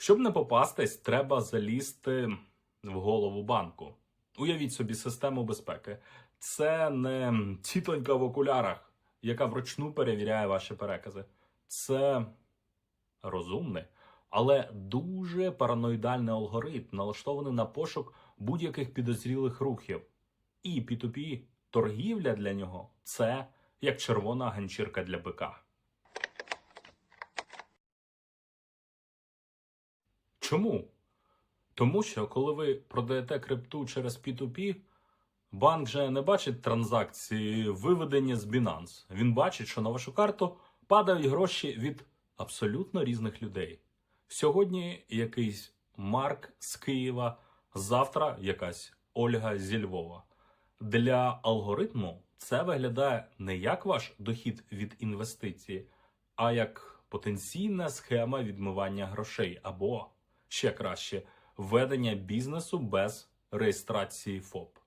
Щоб не попастись, треба залізти в голову банку. Уявіть собі систему безпеки. Це не тітонька в окулярах, яка вручну перевіряє ваші перекази. Це розумний, але дуже параноїдальний алгоритм, налаштований на пошук будь-яких підозрілих рухів. І P2P торгівля для нього це як червона ганчірка для бика. Чому? Тому що коли ви продаєте крипту через P2P, банк же не бачить транзакції виведення з Binance. Він бачить, що на вашу карту падають гроші від абсолютно різних людей. Сьогодні якийсь Марк з Києва, завтра якась Ольга зі Львова. Для алгоритму це виглядає не як ваш дохід від інвестиції, а як потенційна схема відмивання грошей або ще краще ведення бізнесу без реєстрації ФОП.